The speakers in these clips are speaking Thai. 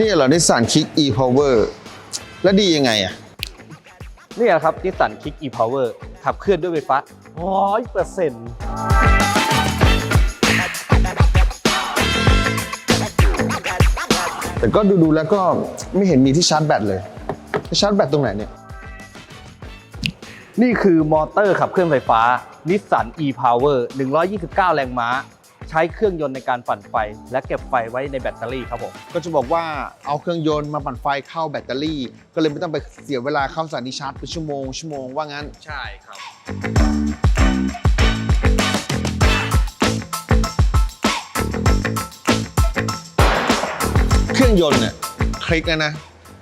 นี่เหรอนิสสันคิก e power แล้วดียังไงอะนี่แหละครับนิสสันคิก e-power ขับเคลื่อนด้วยไฟฟ้า100%แต่ก็ดูๆแล้วก็ไม่เห็นมีที่ชาร์จแบตเลยจะชาร์จแบตตรงไหนเนี่ย นี่คือมอเตอร์ขับเคลื่อนไฟฟ้านิสสัน e-power 129 แรงม้า ใช้เครื่องยนต์ในการปั่นไฟ และเก็บไฟไว้ในแบตเตอรี่ครับผม ก็จะบอกว่าเอาเครื่องยนต์มาปั่นไฟเข้าแบตเตอรี่ ก็เลยไม่ต้องไปเสียเวลาเข้าสถานีชาร์จเป็นชั่วโมงชั่วโมงว่างั้น ใช่ครับ เครื่องยนต์เนี่ยคลิกแล้วนะ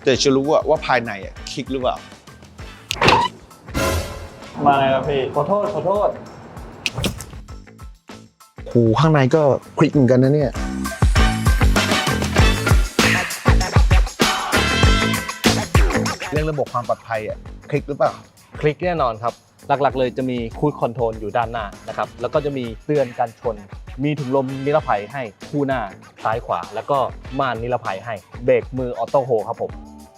แต่จะรู้ว่าว่าภายในอะคลิกหรือเปล่า มาไงครับพี่ ขอโทษ ขอโทษ หูข้างในก็คลิกเหมือนกันนะเนี่ยเรื่องระบบความปลอดภัยอะคลิกหรือเปล่า คลิกแน่นอนครับ หลักๆ เลยจะมีคูดคอนโทรลอยู่ด้านหน้านะครับ แล้วก็จะมีเตือนการชน มีถุงลมนิรภัยให้คู่หน้าซ้ายขวา แล้วก็ม่านนิรภัยให้ เบรกมือออโต้โฮครับผม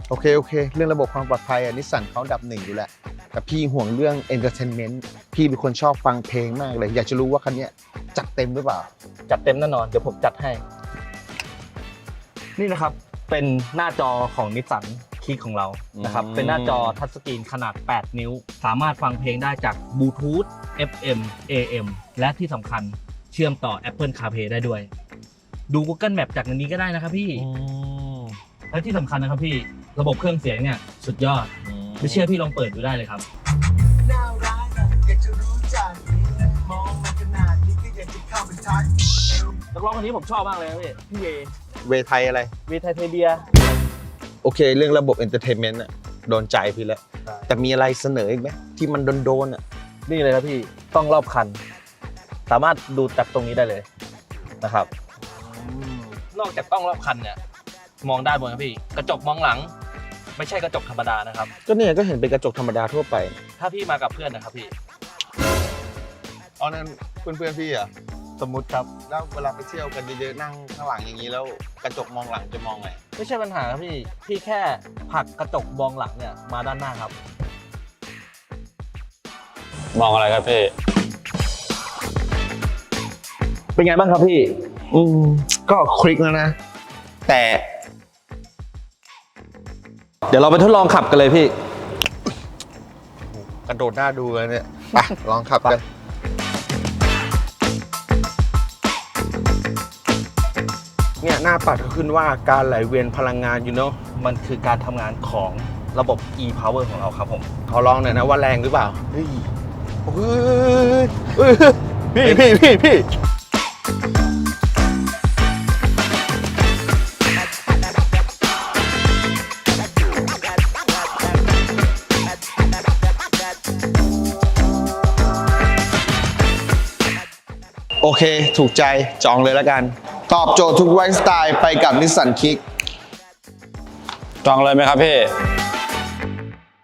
โอเค โอเค เรื่องระบบความปลอดภัยอะนิสสันเขาอันดับหนึ่งอยู่แล้วแต่พี่ห่วงเรื่องเอนเตอร์เทนเมนต์พี่เป็นคนชอบฟังเพลงมากเลย อยากจะรู้ว่าคันเนี้ย จัดเต็มหรือเปล่า จัดเต็มแน่นอน เดี๋ยวผมจัดให้ นี่นะครับ เป็นหน้าจอของนิสสันคีของเรา นะครับ อืม เป็นหน้าจอทัชสกรีนขนาด 8 นิ้ว สามารถฟังเพลงได้จากบลูทูธ FM AM และที่สำคัญเชื่อมต่อ Apple CarPlay ได้ด้วย ดู Google Map จากในนี้ก็ได้นะครับพี่ และที่สำคัญนะครับพี่ ระบบเครื่องเสียงเนี่ยสุดยอด ไม่เชื่อพี่ลองเปิดดูได้เลยครับ น่ารักอะอยากจะรู้ นักร้องคนนี้ผมชอบมากเลยนะพี่พี่เวเวไทยอะไร เวไทเทเบีย โอเค เรื่องระบบเอนเตอร์เทนเมนต์อะโดนใจพี่แล้ว ใช่ แต่มีอะไรเสนออีกไหมที่มันโดนๆอะนี่เลยครับพี่ต้องรอบคัน สามารถดูจากตรงนี้ได้เลยนะครับ นอกจากต้องรอบคันเนี่ย มองด้านบนครับพี่ กระจกมองหลัง ไม่ใช่กระจกธรรมดานะครับ ก็เนี่ยก็เห็นเป็นกระจกธรรมดาทั่วไป ถ้าพี่มากับเพื่อนนะครับพี่ อ๋อนั่นเพื่อนๆพี่อะ สมมุติครับ แล้วเวลาไปเที่ยวกันเยอะๆนั่งข้างหลังอย่างนี้แล้วกระจกมองหลังจะมองไงไม่ใช่ปัญหาครับพี่ พี่แค่ผลักกระจกมองหลังเนี่ยมาด้านหน้าครับ มองอะไรครับพี่ เป็นไงบ้างครับพี่ อืมก็คลิกแล้วนะ แต่ เดี๋ยวเราไปทดลองขับกันเลยพี่ กระโดดหน้าดูเลยเนี่ยไปลองขับกัน เนี่ยหน้าปัดก็ขึ้นว่าการไหลเวียนพลังงานอยู่เนาะมันคือการทำงานของระบบ e-power ของเราครับผม ขอลองหน่อยนะว่าแรงหรือเปล่าเฮ้ยเฮ้ยเฮ้ยพี่พี่พี่พี่โอเค ถูกใจจองเลยแล้วกัน ตอบโจทย์ทุกไลฟ์สไตล์ไปกับนิสสันคิก จองเลยไหมครับพี่